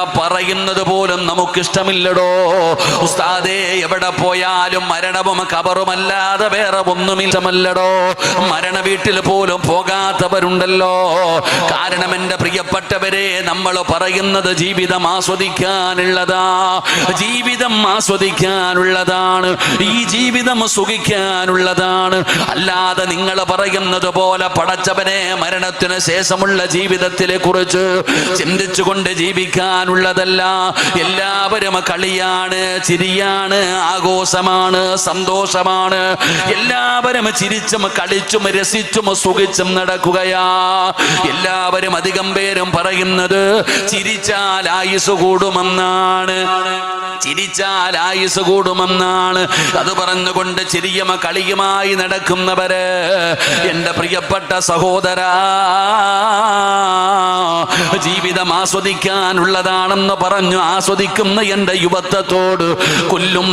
പറയുന്നത് പോലും നമുക്കിഷ്ടമില്ലടോ. ഉസ്താദേ എവിടെ പോയാലും മരണവും കബറുമല്ലാതെ വേറെ ഒന്നും ഇഷ്ടമല്ലടോ മരണ വീട്ടിൽ പോലും പോകാത്തവരുണ്ടല്ലോ. കാരണം എന്റെ പ്രിയപ്പെട്ടവരെ നമ്മൾ പറയുന്നത് ജീവിതം ആസ്വദിക്കാനുള്ളതാ. ജീവിതം ആസ്വദിക്കാനുള്ളതാണ്. ഈ ജീവിതം സുഖിക്കാനുള്ളതാണ്. അല്ലാതെ നിങ്ങൾ പറയുന്നത് പോലെ പടച്ചവനെ മരണത്തിന് ശേഷമുള്ള ജീവിതത്തിലെ കുറിച്ച് ചിന്തിച്ചുകൊണ്ട് ജീവിക്കാനുള്ളതല്ല എല്ലാവരും കളിയാണ് ചിരിയാണ് ആഘോഷമാണ് സന്തോഷമാണ്. എല്ലാവരും ചിരിച്ചും കളിച്ചും രസിച്ചും സുഖിച്ചും നടക്കുകയാ. എല്ലാവരും അധികം പേരും പറയുന്നത് ചിരിച്ചാൽ ആയുസ് കൂടുമെന്നാണ്. ചിരിച്ചാൽ ആയുസ് കൂടുമെന്നാണ്. അത് പറഞ്ഞുകൊണ്ട് ചിരിയും കളിയുമായി നടക്കുന്നവര് എന്റെ പ്രിയപ്പെട്ട സഹോദര ജീവിതം എന്താണെന്ന് പറഞ്ഞു ആസ്വദിക്കുന്ന എന്റെ യുവത്വത്തോട് കൊല്ലും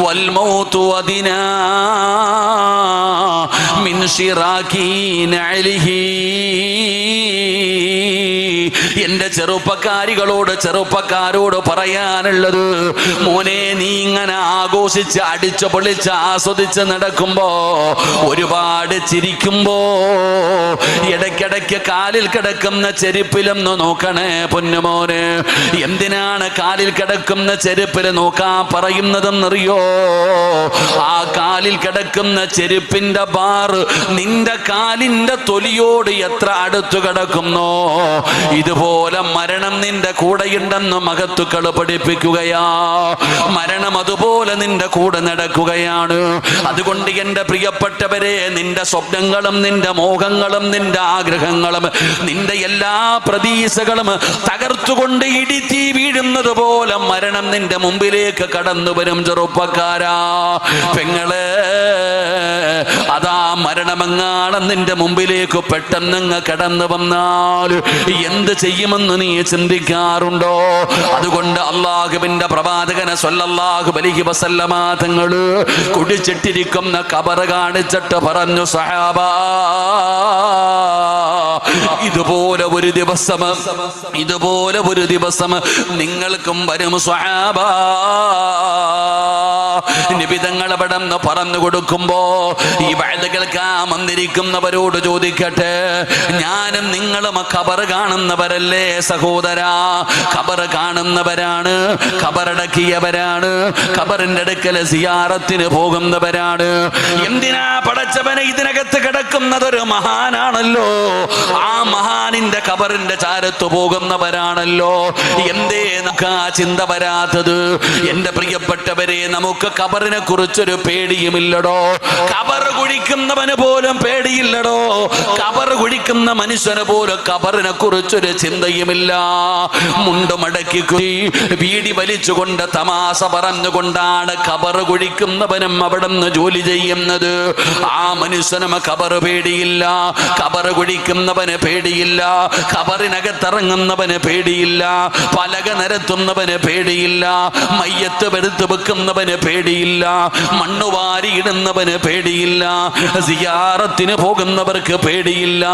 വൽമൗത്തു അതിനാ മിൻ ഷിറാക്കി നലിഹീ എന്റെ ചെറുപ്പക്കാരികളോട് ചെറുപ്പക്കാരോട് പറയാനുള്ളത് മോനെ നീ ഇങ്ങനെ ആഘോഷിച്ച് അടിച്ചു പൊളിച്ച് ആസ്വദിച്ച് നടക്കുമ്പോ ഒരുപാട് ചിരിക്കുമ്പോ ഇടയ്ക്കിടയ്ക്ക് കാലിൽ കിടക്കുന്ന ചെരുപ്പിലൊന്ന് നോക്കണേ പൊന്നുമോന്. എന്തിനാണ് കാലിൽ കിടക്കുന്ന ചെരുപ്പിൽ നോക്കാൻ പറയുന്നതെന്നറിയോ? ആ കാലിൽ കിടക്കുന്ന ചെരുപ്പിന്റെ ബാറ് നിന്റെ കാലിന്റെ തൊലിയോട് എത്ര അടുത്തു കിടക്കുന്നോ? ഇതുപോലെ മരണം നിന്റെ കൂടെയുണ്ടെന്ന് മഹത്തുക്കൾ പഠിപ്പിക്കുകയാ. മരണം അതുപോലെ നിന്റെ കൂടെ നടക്കുകയാണ്. അതുകൊണ്ട് എന്റെ പ്രിയപ്പെട്ടവരെ നിന്റെ സ്വപ്നങ്ങളും നിന്റെ മോഹങ്ങളും നിന്റെ ആഗ്രഹങ്ങളും നിന്റെ എല്ലാ പ്രതീക്ഷകളും തകർത്തുകൊണ്ട് ഇടിത്തി വീഴുന്നത് പോലെ മരണം നിന്റെ മുമ്പിലേക്ക് കടന്നു വരും ചെറുപ്പക്കാരാ. പെങ്ങൾ അതാ മരണമെങ്ങാണം നിന്റെ മുമ്പിലേക്ക് പെട്ടെന്ന് കടന്നു വന്നാൽ എന്ത് ചെയ്യുമെന്ന് നീ ചിന്തിക്കാറുണ്ടോ? അതുകൊണ്ട് അള്ളാഹുബിന്റെ പ്രവാചകനെ സൊല്ലാഹു അലൈഹി വസല്ലമ തങ്ങൾ കുടിച്ചിട്ടിരിക്കുന്ന കബറ് കാണിച്ചിട്ട് പറഞ്ഞു സഹാബ ഇതുപോലെ ഒരു ദിവസം ഇതുപോലെ ഒരു ദിവസം നിങ്ങൾക്കും വരും സ്വഹാബ നിബിതങ്ങൾ അവിടെ പറഞ്ഞു കൊടുക്കുമ്പോ ഈ വഴുത കേൾക്കാൻ വന്നിരിക്കുന്നവരോട് ചോദിക്കട്ടെ. ഞാനും നിങ്ങളും ഖബർ കാണുന്നവരല്ലേ സഹോദരാ? ഖബർ കാണുന്നവരാണ് ഖബറടക്കിയവരാണ് ഖബറിന്റെ അടുക്കൽ സിയാറത്തിന് പോകുന്നവരാണ്. എന്തിനാ പടച്ചവനെ ഇതിനകത്ത് കിടക്കുന്നതൊരു മഹാനാണല്ലോ? ആ മഹാനിന്റെ ഖബറിന്റെ ചാരത്ത് പോകുന്നവരാണല്ലോ. എന്തേ നമുക്ക് ആ ചിന്ത വരാത്തത്? എന്റെ പ്രിയപ്പെട്ടവരെ നമുക്ക് ഖബറിനെ കുറിച്ചൊരു പേടിയുമില്ലടോ. ഖബർ കുഴിക്കുന്നവന് പോലും പേടിയില്ലടോ. കബർ കുഴിക്കുന്ന മനുഷ്യന് പോലും കബറിനെ കുറിച്ചൊരു ചിന്തയുമില്ല. മുണ്ട് മടക്കി കുത്തി വീടി വലിച്ചുകൊണ്ട് തമാശ പറഞ്ഞുകൊണ്ടാണ് കബർ കുഴിക്കുന്നവനും അവിടെ നിന്ന് ജോലി ചെയ്യുന്നത്. ആ മനുഷ്യനും കബർ പേടിയില്ല. കബർ കുഴിക്കുന്നവന് പേടിയില്ല. കബറിനകത്തിറങ്ങുന്നവന് പേടിയില്ല. പലക നിരത്തുന്നവന് പേടിയില്ല. മയ്യത്ത് വെറുത്ത് വെക്കുന്നവന് പേടിയില്ല. മണ്ണുവാരിയിടുന്നവന് പേടിയില്ല. സിയാറത്തിന് പോകുന്നവർക്ക് പേടിയില്ല.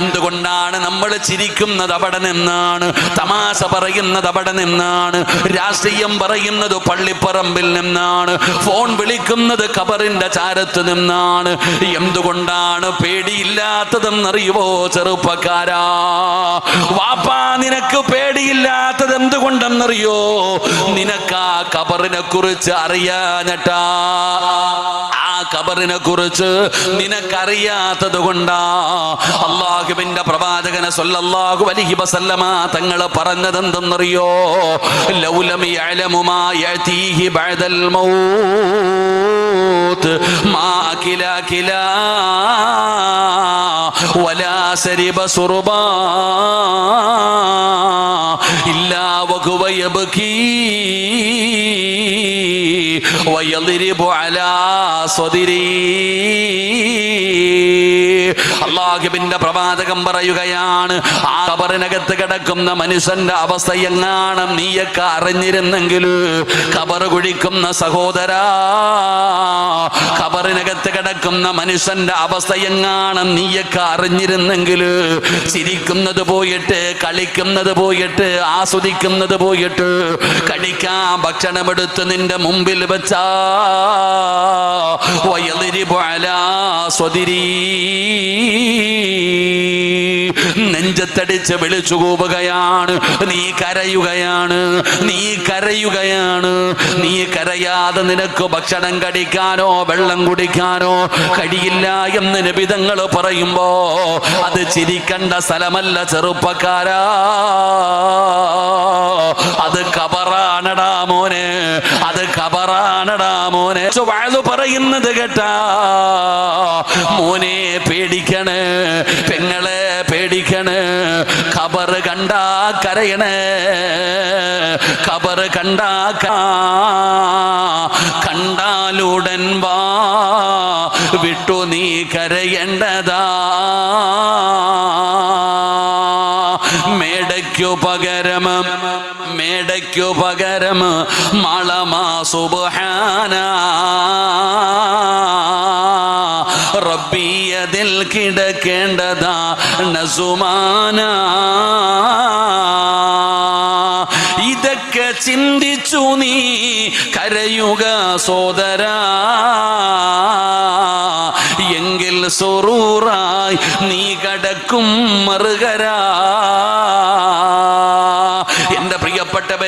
എന്തുകൊണ്ടാണ് നമ്മൾ ചിരിക്കുന്നത് അവിടെ നിന്നാണ്? തമാശ പറയുന്നത് അവിടെ നിന്നാണ്? രാഷ്ട്രീയം പറയുന്നത് പള്ളിപ്പറമ്പിൽ നിന്നാണ്? ഫോൺ വിളിക്കുന്നത് കബറിന്റെ ചാരത്ത് നിന്നാണ്? എന്തുകൊണ്ടാണ് പേടിയില്ലാത്തതെന്നറിയുവോ ചെറുപ്പക്കാരാ? വാപ്പാ നിനക്ക് പേടിയില്ലാത്തത് എന്തുകൊണ്ടെന്നറിയോ? നിനക്ക് ആ ഖബറിനെ കുറിച്ച് അറിയാഞ്ഞട്ടാ ആ ഖബറിനെ കുറിച്ച് നിനക്കറിയാത്തത് കൊണ്ടാ അള്ളാഹുവിന്റെ പ്രവാചകനെ സല്ലല്ലാഹു അലൈഹി വസല്ലമ തങ്ങൾ പറഞ്ഞത് എന്തെന്നറിയോ ലൗലം യഅലമു മാ യഅതീഹി ബഅദൽ മൗത്ത് മാ അകില കിലാ വലാ സരിബ സുർബാ ഇല്ലാ വഹുവ യബ്കീ ويضرب على صدري അള്ളാഹു അള്ളാഹുബിന്റെ പ്രവാചകം പറയുകയാണ് ആ കബറിനകത്ത് കിടക്കുന്ന മനുഷ്യന്റെ അവസ്ഥ എങ്ങാണ്? നീയൊക്കെ അറിഞ്ഞിരുന്നെങ്കിൽ കബർ കുഴിക്കുന്ന സഹോദര കബറിനകത്ത് കിടക്കുന്ന മനുഷ്യന്റെ അവസ്ഥ എങ്ങാണ്? നീയൊക്കെ അറിഞ്ഞിരുന്നെങ്കിൽ ചിരിക്കുന്നത് പോയിട്ട് കളിക്കുന്നത് പോയിട്ട് ആസ്വദിക്കുന്നത് പോയിട്ട് കഴിക്കാൻ ഭക്ഷണമെടുത്ത് നിന്റെ മുമ്പിൽ വെച്ചാ വയലിരി അലാ സ്വദിരീ നെഞ്ചത്തടിച്ച് വിളിച്ചു കൂവുകയാണ് നീ കരയുകയാണ്. നീ കരയുകയാണ്. നീ കരയാതെ നിനക്ക് ഭക്ഷണം കടിക്കാനോ വെള്ളം കുടിക്കാനോ കഴിയില്ല എന്ന് നിബിതങ്ങൾ പറയുമ്പോ അത് ചിരിക്കണ്ട സ്ഥലമല്ല ചെറുപ്പക്കാരാ. അത് കബറാണടാ മോനെ. അത് കബറാണടാ മോനെ. വാഴു പറയുന്നത് കേട്ടാ. മോനെ പേടിക്കണേ പെങ്ങളെ പേടിക്കണേ. ഖബർ കണ്ടാ കരയണേ ഖബർ കണ്ടാ കണ്ടാലുടൻ വാ വിട്ടു നീ കരയേണ്ടതാ. മേടയ്ക്കു പകരം മേടയ്ക്കു പകരം മളമാ സുബാന റബ്ബിയതിൽ കിടക്കേണ്ടതാ നസുമാന. ഇതൊക്കെ ചിന്തിച്ചു നീ കരയുക സോദര. എങ്കിൽ സൊറൂറായി നീ കടക്കും മറുകരാ.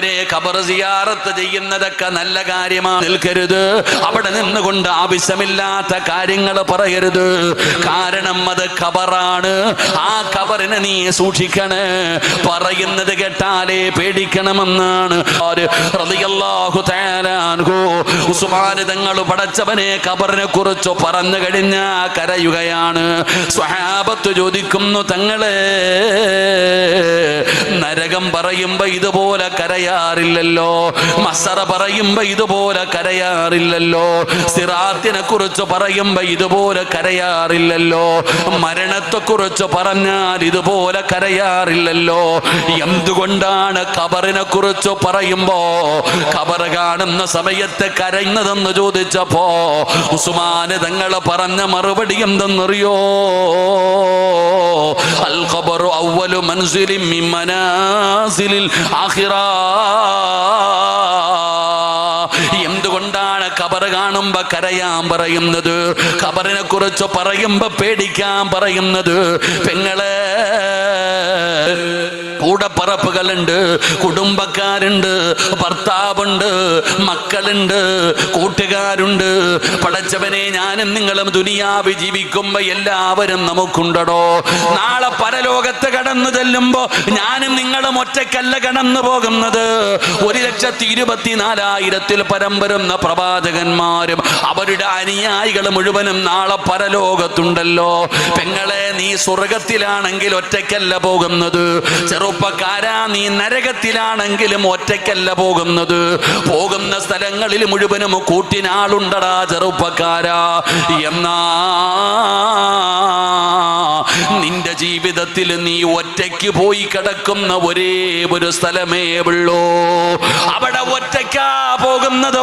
പ്രിയപ്പെട്ടവരെ സിയാറത്ത് ചെയ്യുന്നതൊക്കെ നല്ല കാര്യമാണ്. നിൽക്കരുത്. അവിടെ നിന്നുകൊണ്ട് ആവശ്യമില്ലാത്ത കാര്യങ്ങൾ പറയരുത്. കാരണം അത് ഖബറാണ്. ആ ഖബറിനെ നീ സൂക്ഷിക്കണേ. പറയുന്നത് കേട്ടാലേ പേടിക്കണമെന്നാണ്. തങ്ങൾ പടച്ചവനെ ഖബറിനെ കുറിച്ച് പറഞ്ഞു കഴിഞ്ഞ കരയുകയാണ്. സ്വഹാബത്ത് ചോദിക്കുന്നു തങ്ങളെ നരകം പറയുമ്പോ ഇതുപോലെ കരയാറില്ലല്ലോ മസറ പറയുമ്പോ ഇതുപോലെ കരയാറില്ലല്ലോ. സിറാത്തിനെ കുറിച്ച് പറയുമ്പോ ഇതുപോലെ കരയാറില്ലല്ലോ. മരണത്തെ കുറിച്ച് പറഞ്ഞാൽ ഇതുപോലെ കരയാറില്ലല്ലോ. എന്തുകൊണ്ടാണ് കബറിനെ കുറിച്ച് പറയുമ്പോ കബർ കാണുന്ന സമയത്ത് കരയുന്നതെന്ന് ചോദിച്ചപ്പോ ഉസ്മാന് തങ്ങൾ പറഞ്ഞ മറുപടി എന്തെന്നറിയോ? അൽ ഖബറു അവലു മൻസിലിൻ മിൻ മനാസിലിൽ ആഖിറ. എന്തുകൊണ്ടാണ് ഖബർ കാണുമ്പോ കരയാൻ പറയുന്നത്? ഖബറിനെ കുറിച്ച് പറയുമ്പോ പേടിക്കാൻ പറയുന്നത്? പെങ്ങളെ കൂടപ്പറപ്പുകളുണ്ട് കുടുംബക്കാരുണ്ട് ഭർത്താവുണ്ട് മക്കളുണ്ട് കൂട്ടുകാരുണ്ട്. പടച്ചവനെ ഞാനും നിങ്ങളും ദുനിയാവ് ജീവിക്കുമ്പോ എല്ലാവരും നമുക്കുണ്ടടോ. നാളെ പരലോകത്ത് കടന്നു ചെല്ലുമ്പോ ഞാനും നിങ്ങളും ഒറ്റക്കല്ല കടന്നു പോകുന്നത്. ഒരു ലക്ഷത്തി ഇരുപത്തിനാലായിരത്തിൽ പരം പ്രവാചകന്മാരും അവരുടെ അനുയായികൾ മുഴുവനും നാളെ പരലോകത്തുണ്ടല്ലോ. പെങ്ങളെ നീ സ്വർഗത്തിലാണെങ്കിൽ ഒറ്റക്കല്ല പോകുന്നത്. ചെറുപ്പക്കാരാ നീ നരകത്തിലാണെങ്കിലും ഒറ്റയ്ക്കല്ല പോകുന്നത്. പോകുന്ന സ്ഥലങ്ങളിൽ മുഴുവനും കൂട്ടിനാളുണ്ടടാ ചെറുപ്പക്കാരാ. എന്നാ നിന്റെ ജീവിതത്തിൽ നീ ഒറ്റയ്ക്ക് പോയി കിടക്കുന്ന ഒരേ ഒരു സ്ഥലമേ ഉള്ളൂ. അവിടെ ഒറ്റയ്ക്കാ പോകുന്നത്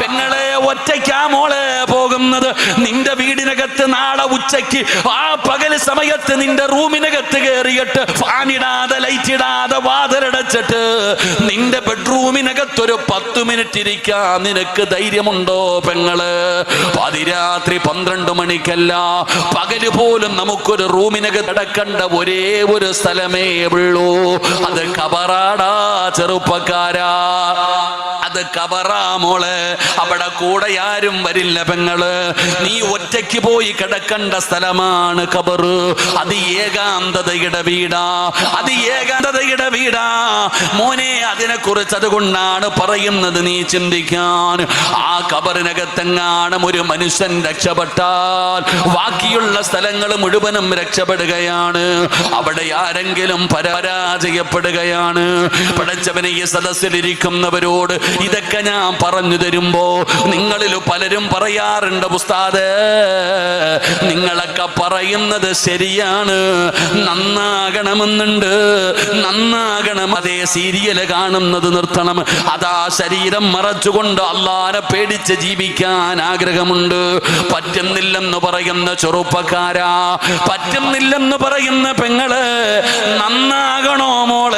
പെങ്ങളെ ഒറ്റയ്ക്കാ മോളെ പോകുന്നത്. നിന്റെ വീടിനകത്ത് നാളെ ഉച്ചയ്ക്ക് ആ പകൽ സമയത്ത് നിന്റെ റൂമിനകത്ത് കയറിയിട്ട് ഫാനിടാതെ ലൈറ്റ് ഇടാതെ വാതിലടച്ചിട്ട് നിന്റെ ബെഡ്റൂമിനകത്തൊരു പത്ത് മിനിറ്റ് ഇരിക്കാൻ നിനക്ക് ധൈര്യമുണ്ടോ പെങ്ങൾ? പതിരാത്രി പന്ത്രണ്ട് മണിക്കല്ല പകൽ പോലും നമുക്കൊരു റൂമിനകത്ത് കിടക്കേണ്ട ഒരേ ഒരു സ്ഥലമേ ഉള്ളൂ. അത് കബറാടാ ചെറുപ്പക്കാരാ. അത് കബറാ മോൾ. അവിടെ കൂടെ ആരും വരില്ല പെങ്ങൾ. നീ ഒറ്റയ്ക്ക് പോയി കിടക്കേണ്ട സ്ഥലമാണ് കബറ്. അത് ഏകാന്തതയുടെ വീടാ. അത് ഏകാന്തതയുടെ വീടാ. മോനെ അതിനെ കുറിച്ച് അതുകൊണ്ടാണ് പറയുന്നത് നീ ചിന്തിക്കാൻ. ആ കബറിനകത്തെങ്ങാണ് ഒരു മനുഷ്യൻ രക്ഷപ്പെട്ടാൽ ബാക്കിയുള്ള സ്ഥലങ്ങൾ മുഴുവനും രക്ഷപ്പെടുകയാണ്. അവിടെ ആരെങ്കിലും പരാജയപ്പെടുകയാണ്. പടച്ചവനെ ഈ സദസ്സിലിരിക്കുന്നവരോട് ഇതൊക്കെ ഞാൻ പറഞ്ഞു തരുമ്പോ നിങ്ങളിൽ പലരും പറയാറുണ്ട് ഉസ്താദ്. നിങ്ങളൊക്കെ പറയുന്നത് ശരിയാണ്. നന്നാകണമെന്നുണ്ട്. നന്നാകണം. അതേ സീരിയൽ കാണുന്നത് നിർത്തണം. അതാ ശരീരം മറച്ചുകൊണ്ട് അള്ളാരെ പേടിച്ച് ജീവിക്കാൻ ആഗ്രഹമുണ്ട്. പറ്റുന്നില്ലെന്ന് പറയുന്ന ചെറുപ്പക്കാരാ. പറ്റുന്നില്ലെന്ന് പറയുന്ന പെങ്ങൾ നന്നാകണോ മോൾ?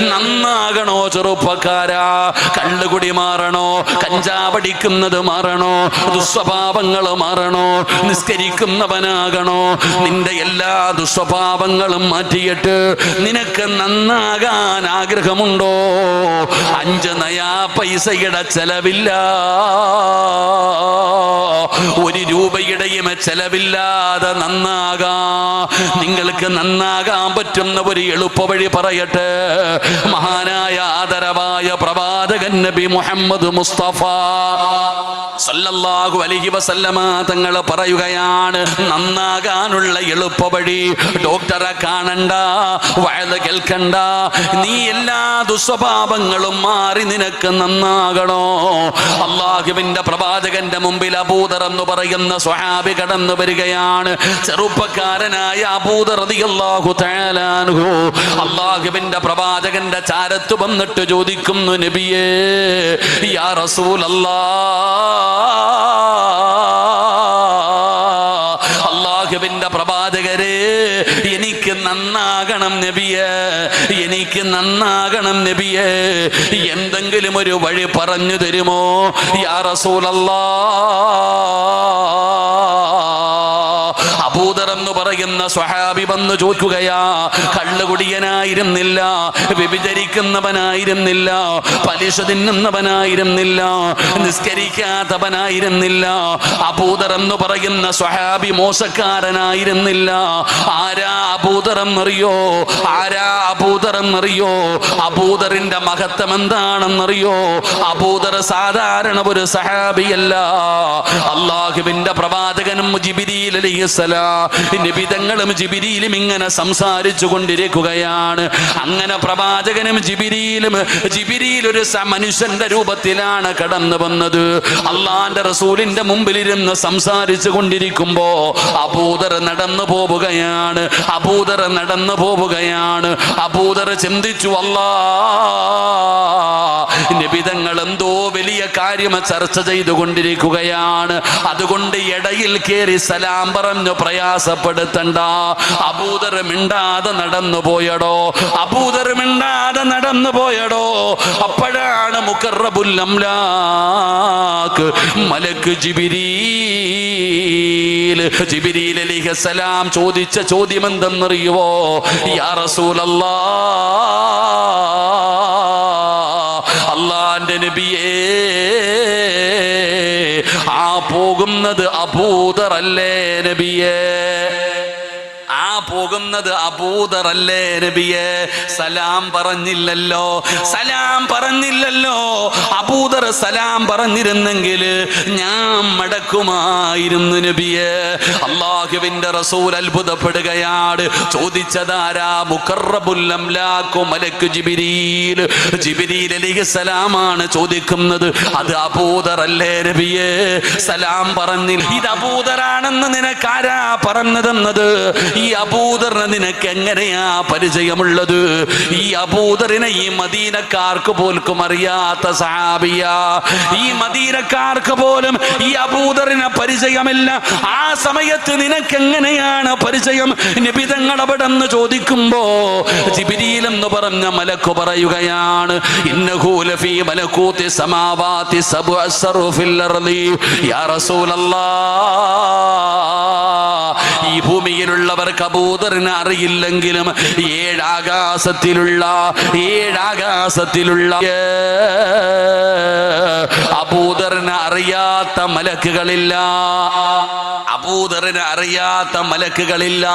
നന്നാകണോ ചെറുപ്പക്കാരാ? കള്ളുകുടി മാറണോ? കഞ്ചാവടിക്കുന്നത് മാറണോ? ദുസ്വഭാവങ്ങൾ മാറണോ? നിസ്കരിക്കുന്നവനാകണോ? നിന്റെ എല്ലാ ദുസ്വഭാവങ്ങളും മാറ്റിയിട്ട് നിനക്ക് നന്നാകാൻ ആഗ്രഹമുണ്ടോ? അഞ്ച് നയാ പൈസയുടെ ചെലവില്ല. ഒരു രൂപയുടെയും ചെലവില്ലാതെ നന്നാകാ. നിങ്ങൾക്ക് നന്നാകാൻ പറ്റുന്ന ഒരു എളുപ്പ വഴി പറയട്ടെ. മഹാനായ ആദരവായ പ്രവാചകൻ നബി മുഹമ്മദ് മുസ്തഫ സല്ലല്ലാഹു അലൈഹി വസല്ലമ തങ്ങൾ പറയുകയാണ് നന്നാകാനുള്ള എളുപ്പവഴി ഡോക്ടറെ കാണണ്ട വയത് കേൾക്കണ്ട നീ എല്ലാ ദുസ്വഭാവങ്ങളും മാറി നിനക്ക് നന്നാകണോ? അള്ളാഹുവിന്റെ പ്രവാചകന്റെ മുമ്പിൽ അബൂദർ എന്ന് പറയുന്ന സ്വഹാബി കടന്നു വരികയാണ്. ചെറുപ്പക്കാരനായ അബൂദർ തആല അൻഹു അള്ളാഹുവിന്റെ പ്രവാചകന്റെ ചാരത്ത് വന്നിട്ട് ചോദിക്കുന്നു നബിയേ യാ റസൂലല്ലാ പ്രവാചകരെ എനിക്ക് നന്നാകണം നബിയെ എനിക്ക് നന്നാകണം നബിയെ. എന്തെങ്കിലും ഒരു വഴി പറഞ്ഞു തരുമോ? യാ റസൂലല്ലാ പറയുന്ന സ്വഹാബി വന്നു ചോദിക്കുകയാ കള്ളുകുടിയനായിരുന്നില്ല വ്യഭിചരിക്കുന്നവനായിരുന്നില്ല പലിശ തിന്നുന്നവനായിരുന്നില്ല നിസ്കരിക്കാത്തവനായിരുന്നില്ല അബൂദർ എന്ന് പറയുന്ന സ്വഹാബി മോശക്കാരനായിരുന്നില്ല. ആരാ അബൂദർ എന്നറിയോ ആരാ അബൂദർ എന്നറിയോ അബൂദറിന്റെ മഹത്വം എന്താണെന്നറിയോ? അബൂദർ സാധാരണ ഒരു സഹാബിയല്ല അള്ളാഹുവിന്റെ പ്രവാചകനും ജിബിരിയിൽ അലൈഹിസ്സലാം നിബിതങ്ങളും ജിബിരിയിലും ഇങ്ങനെ സംസാരിച്ചു കൊണ്ടിരിക്കുകയാണ്. അങ്ങനെ പ്രവാചകനും ജിബിരിയിലും ജിബിരിയിൽ ഒരു മനുഷ്യന്റെ രൂപത്തിലാണ് കടന്നു വന്നത്. അള്ളാന്റെ റസൂലിന്റെ മുമ്പിലിരുന്ന് സംസാരിച്ചു കൊണ്ടിരിക്കുമ്പോ അബൂദർ നടന്നു പോവുകയാണ്. അബൂദർ നടന്നു പോവുകയാണ്. അബൂദർ ചിന്തിച്ചു അല്ലാ നിബിതങ്ങൾ എന്തോ വലിയ കാര്യം ചർച്ച ചെയ്തുകൊണ്ടിരിക്കുകയാണ് അതുകൊണ്ട് ഇടയിൽ കയറി സലാം പറഞ്ഞു പ്രയാസപ്പെടുത്തണ്ട അബൂദർ മിണ്ടാതെ നടന്നു പോയടോ. അബൂദർ മിണ്ടാതെ നടന്നു പോയടോ. അപ്പോഴാണ് മുക്കറബുല്ലംലാക്ക് മലക്ക് ജിബിരീൽ ജിബിരീൽ അലിഹസലാം ചോദിച്ച ചോദ്യം എന്തെന്നറിയുവോ യാ റസൂലല്ലാ അള്ളാന്റെ നബിയേ ആ പോകുന്നത് അബൂദറല്ലേ നബിയേ? പോകുന്നത് അബൂദറല്ലേ നബിയെ? സലാം പറഞ്ഞില്ലല്ലോ. സലാം പറഞ്ഞില്ലല്ലോ. അബൂദർ സലാം പറഞ്ഞിരുന്നെങ്കിൽ ഞാൻ മടക്കുമായിരുന്നു നബിയെ. അള്ളാഹുവിന്റെ റസൂൽ അത്ഭുതപ്പെടുകയാണ്. ചോദിച്ചതാരാ? മുക്കറബുല്ലംലാക്കു മലക്ക് ചോദിക്കുന്നത്. അത് അബൂദറല്ലേ നബിയെ? സലാം പറഞ്ഞില്ല. ഇത് അബൂദറാണെന്ന് നിനക്കാരാ പറഞ്ഞതെന്നത്? ഈ അബൂദറിന് നിനക്ക് എങ്ങനെയാ പരിചയമുള്ളത്? ഈ അബൂദറിനെ ഈ മദീനക്കാർക്ക് പോലും അറിയാത്ത സഹാബിയ. ഈ മദീനക്കാർക്ക് പോലും ഈ അബൂദറിനെ പരിചയമില്ല. ആ സമയത്ത് നിനക്ക് എങ്ങനെയാണ് പരിചയം നിബിതങ്ങൾ അവിടെ എന്ന് ചോദിക്കുമ്പോ ജിബിരിയിൽ എന്ന് പറഞ്ഞ മലക്കു പറയുകയാണ് ഇന്നഹു ലഫീ മലക്കൂത്തി സമാവാത്തി യാ ഈ ഭൂമിയിലുള്ളവർക്ക് കബൂതറിന് അറിയില്ലെങ്കിലും ഏഴാകാശത്തിലുള്ള ഏഴാകാശത്തിലുള്ള അബൂദറിനെ അറിയാത്ത മലക്കുകളില്ല. അബൂദറിനെ അറിയാത്ത മലക്കുകളില്ല.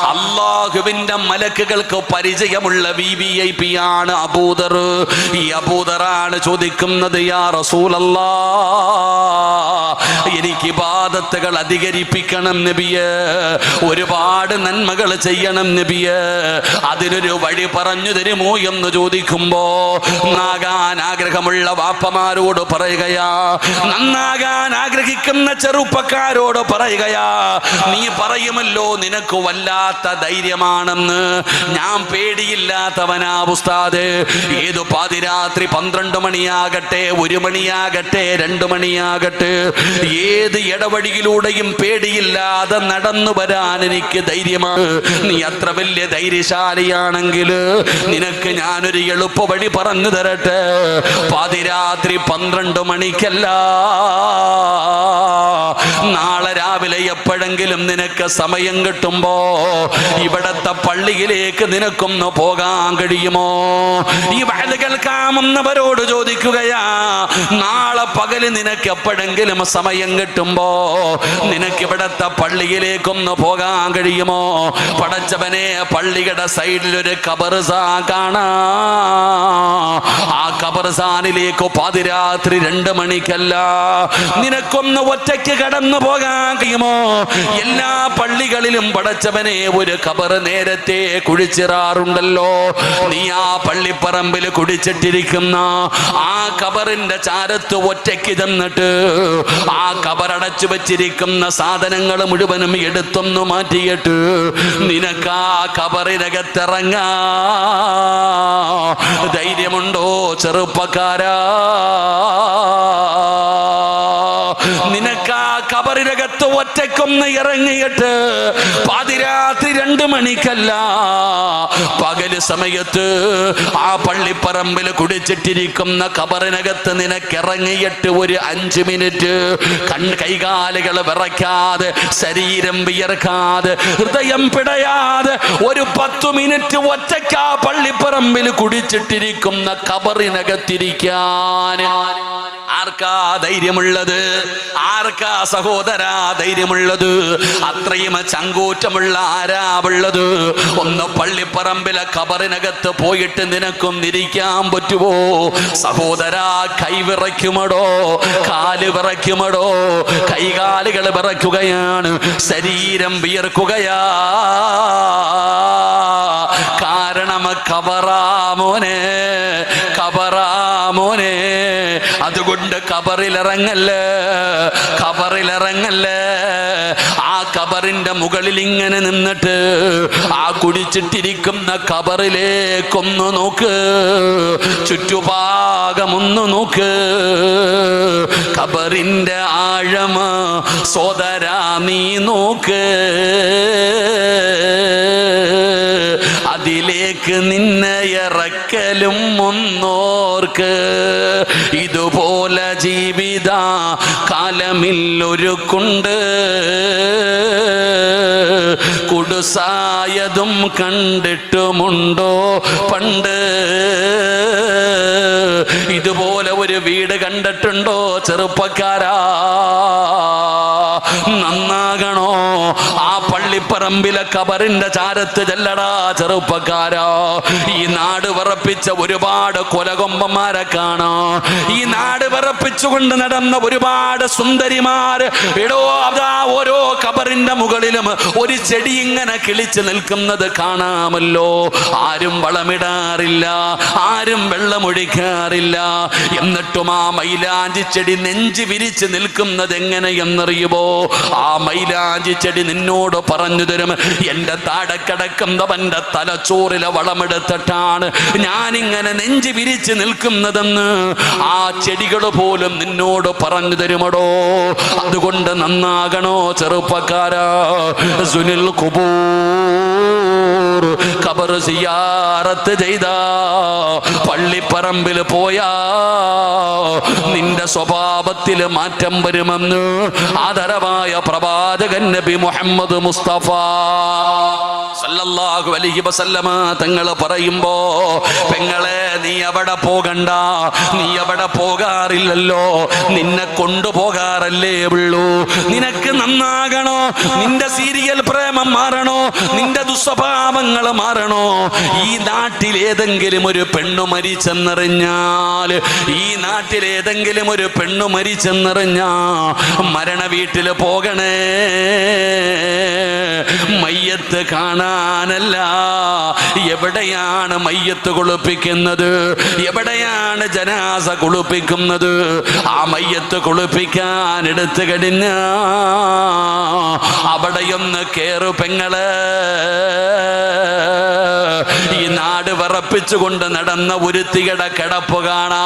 അള്ളാഹുവിന്റെ മലക്കുകൾക്ക് പരിചയമുള്ള വി വി ഐ പി ആണ് അബൂദർ. ഈ അബൂദറാണ് ചോദിക്കുന്നത് യാ റസൂലല്ലാ എനിക്ക് ബാധത്തുകൾ അധികരിപ്പിക്കണം നബിയേ. ഒരുപാട് നന്മകൾ ചെയ്യണം നബിയേ. അതിനൊരു വഴി പറഞ്ഞു തരുമോ എന്ന് ചോദിക്കുമ്പോ നാകാൻ ആഗ്രഹമുള്ള വാപ്പമാരോട് പറയുകയാ. നന്നാകാൻ ആഗ്രഹിക്കുന്ന ചെറുപ്പക്കാരോട് പറയുകയാ. നീ പറയുമല്ലോ നിനക്ക് വല്ലാത്ത ധൈര്യമാണെന്ന്. ഞാൻ പേടിയില്ലാത്തവനാ ഉസ്താദ്. ഏതു പാതിരാത്രി പന്ത്രണ്ട് മണിയാകട്ടെ ഒരു മണിയാകട്ടെ രണ്ടു മണിയാകട്ടെ. ഏത് ഇടവഴിയിലൂടെയും പേടിയില്ലാതെ നടന്നു വരാൻ എനിക്ക് ധൈര്യമാണ്. നീ അത്ര വലിയ ധൈര്യശാലിയാണെങ്കിൽ നിനക്ക് ഞാനൊരു എളുപ്പ വഴി പറഞ്ഞു തരട്ടെ. പാതിരാത്രി പന്ത്രണ്ട് മണിക്കല്ല. നാളെ രാവിലെ എപ്പോഴെങ്കിലും നിനക്ക് സമയം കിട്ടുമ്പോ ഇവിടത്തെ പള്ളിയിലേക്ക് നിനക്കൊന്ന് പോകാൻ കഴിയുമോ? ഈ വയത് കേൾക്കാമെന്നവരോട് ചോദിക്കുകയാ നാളെ പകൽ നിനക്ക് എപ്പോഴെങ്കിലും സമയം കിട്ടുമ്പോ നിനക്ക് ഇവിടത്തെ പള്ളിയിലേക്കൊന്ന് പോകാൻ കഴിയുമോ? പടച്ചവനെ പള്ളിയുടെ സൈഡിൽ ഒരു കബർസാ കാണാ. ആ കബർസാനിലേക്ക് പാതിരാത്രി രണ്ട് മണിക്കല്ല. നിനക്കൊന്ന് ഒറ്റയ്ക്ക് കടന്നു പോകാൻ കഴിയുമോ? എല്ലാ പള്ളികളിലും പടച്ചവനെ ഒരു കബറ് നേരത്തെ കുഴിച്ചിറാറുണ്ടല്ലോ. നീ ആ പള്ളിപ്പറമ്പിൽ കുടിച്ചിട്ടിരിക്കുന്ന ആ കബറിന്റെ ചാരത്ത് ഒറ്റയ്ക്ക് തന്നിട്ട് ആ കബറടച്ചു വെച്ചിരിക്കുന്ന സാധനങ്ങൾ മുഴുവനും എടുത്തൊന്ന് മാറ്റിയിട്ട് നിനക്ക് ആ കബറിനകത്തിറങ്ങാ ധൈര്യമുണ്ടോ ചെറുപ്പക്കാരാ? കബറിനകത്ത് ഒറ്റക്കൊന്ന് ഇറങ്ങിയിട്ട് പാതിരാത്രി രണ്ട് മണിക്കല്ല. പകൽ സമയത്ത് ആ പള്ളിപ്പറമ്പിൽ കുടിച്ചിട്ടിരിക്കുന്ന കബറിനകത്ത് നിനക്കിറങ്ങിയിട്ട് ഒരു അഞ്ച് മിനിറ്റ് കൺ കൈകാലുകൾ വിറയ്ക്കാതെ ശരീരം വിയർക്കാതെ ഹൃദയം പിടയാതെ ഒരു പത്തു മിനിറ്റ് ഒറ്റയ്ക്കാ പള്ളിപ്പറമ്പിൽ കുടിച്ചിട്ടിരിക്കുന്ന കബറിനകത്തിരിക്കാൻ. ആർക്കാ ധൈര്യമുള്ളത്? ആർക്കാ സഹോദര ധൈര്യമുള്ളത്? അത്രയും ചങ്കൂറ്റമുള്ള ആരാവുള്ളത്? ഒന്ന് പള്ളിപ്പറമ്പിലെ കബറിനകത്ത് പോയിട്ട് നിനക്കും നിരിക്കാൻ പറ്റുമോ സഹോദര കൈവിറയ്ക്കുമടോ കാൽ വിറയ്ക്കുമടോ? കൈകാലുകൾ വിറയ്ക്കുകയാണ്. ശരീരം വിയർക്കുകയാ. കാരണം കവറാമോനെ അതുകൊണ്ട് കബറിലിറങ്ങല്ലേ? കബറിലിറങ്ങല്ലേ? ആ കബറിന്റെ മുകളിൽ ഇങ്ങനെ നിന്നിട്ട് ആ കുടിച്ചിട്ടിരിക്കുന്ന കബറിലേക്കൊന്ന് നോക്ക്. ചുറ്റുപാകമൊന്ന് നോക്ക്. കബറിന്റെ ആഴമ സോദരാ നീ നോക്ക്. അതിലേക്ക് നിന്നെ ഇറക്കലും ഒന്നോർക്ക്. ഇതുപോലെ ജീവിത കാലമില്ലൊരുക്കുണ്ട്. കുടുസായതും കണ്ടിട്ടുമുണ്ടോ പണ്ട്? ഇതുപോലെ ഒരു വീട് കണ്ടിട്ടുണ്ടോ ചെറുപ്പക്കാരാ? നന്നാകണോ? ആ പള്ളിപ്പറമ്പിലെ കബറിന്റെ ചാരത്ത് ചെല്ലടാ ചെറുപ്പക്കാരോ. ഈ നാട് വിറപ്പിച്ച ഒരുപാട് കൊലകൊമ്പന്മാരെ കാണോ. ഈ നാട് വിറപ്പിച്ചുകൊണ്ട് നടന്ന ഒരുപാട് സുന്ദരിമാർ എടോ അതാ ഓരോ കബറിന്റെ മുകളിലും ഒരു ചെടി ഇങ്ങനെ കിളിച്ച് നിൽക്കുന്നത് കാണാമല്ലോ. ആരും വളമിടാറില്ല ആരും വെള്ളമൊഴിക്കാറില്ല. എന്നിട്ടും ആ മൈലാഞ്ചി ചെടി നെഞ്ച് വിരിച്ച് നിൽക്കുന്നത് എങ്ങനെയെന്നറിയുമോ ആ മൈലാഞ്ചി ചെടി നിന്നോട് പറഞ്ഞു തരും. എന്റെ താടക്കിടക്കുന്നവന്റെ തലച്ചോറിലെ വളമെടുത്തിട്ടാണ് ഞാനിങ്ങനെ നെഞ്ച് വിരിച്ച് നിൽക്കുന്നതെന്ന് ആ ചെടികൾ പോലും നിന്നോട് പറഞ്ഞു തരുമടോ. അതുകൊണ്ട് നന്നാകണോ ചെറുപ്പക്കാരാ? സുനിൽ കുബൂർ. ഖബർ സിയാറത്ത് ചെയ്ത. പള്ളിപ്പറമ്പിൽ പോയാ. നിന്റെ സ്വഭാവത്തിൽ മാറ്റം വരുമെന്ന് ആദരവായ പ്രവാചകൻ നബി മുഹമ്മദ് മുസ്തഫ. സല്ലല്ലാഹു അലൈഹി വസല്ലമ തങ്ങൾ പറയുമ്പോ പെങ്ങളെ നീ അവിടെ പോകണ്ട. നീ അവിടെ പോകാറില്ലല്ലോ. നിന്നെ കൊണ്ടുപോകാറല്ലേ ഉള്ളൂ. നിനക്ക് നന്നാകണോ? നിന്റെ സീരിയൽ പ്രേമം മാറണോ? നിന്റെ ദുസ്വഭാവങ്ങൾ മാറണോ? ഈ നാട്ടിൽ ഏതെങ്കിലും ഒരു പെണ്ണു മരിച്ചെന്നറിഞ്ഞാൽ ഈ നാട്ടിൽ ഏതെങ്കിലും ഒരു പെണ്ണു മരിച്ചെന്നറിഞ്ഞാ മരണ വീട്ടിൽ പോകണേ. മയ്യത്ത് കാണാനല്ല. എവിടെയാണ് മയ്യത്ത് കുളിപ്പിക്കുന്നത്? എവിടെയാണ് ജനാസ കുളിപ്പിക്കുന്നത്? ആ മയ്യത്ത് കുളിപ്പിക്കാൻ എടുത്തു കഴിഞ്ഞ അവിടെയൊന്ന് കേറു പെങ്ങൾ. ഈ നാട് വിറപ്പിച്ചുകൊണ്ട് നടന്ന ഉരുത്തികട കിടപ്പ് കാണാ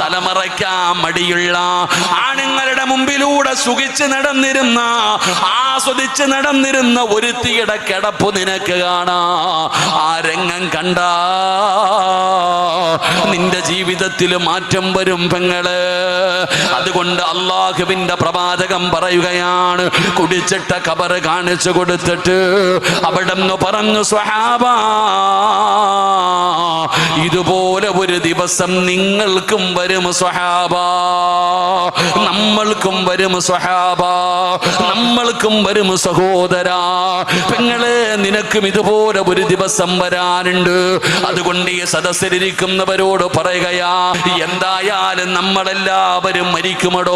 തലമറയ്ക്കാ മടിയുള്ള. ആണുങ്ങളുടെ മുമ്പിലൂടെ സുഖിച്ച് നടന്നിരുന്ന ആസ്വദിച്ച് നടന്നിരുന്ന ഒരുത്തിയുടെ കിടപ്പ് നിനക്ക് കാണാ. ആ രംഗം കണ്ട. നിന്റെ ജീവിതത്തിൽ മാറ്റം വരും പെങ്ങൾ. അതുകൊണ്ട് അള്ളാഹുവിന്റെ പ്രവാചകം പറയുകയാണ്. കുടിച്ചിട്ട കബറ് കാണിച്ചു കൊടുത്തിട്ട് അവിടെന്ന് പറഞ്ഞു സ്വഹാബ ഇതുപോലെ ഒരു ദിവസം നിങ്ങൾക്കും വരും സ്വഹാബ. നമ്മൾക്കും വരും സ്വഹാബ. നമ്മൾക്കും വരും സഹോദര. പെങ്ങളെ നിനക്കും ഇതുപോലെ ഒരു ദിവസം വരാനുണ്ട്. അതുകൊണ്ട് ഈ സദസ്സിലിരിക്കുന്നവരോട് പറയുകയാ എന്തായാലും നമ്മളെല്ലാവരും മരിക്കുമടോ?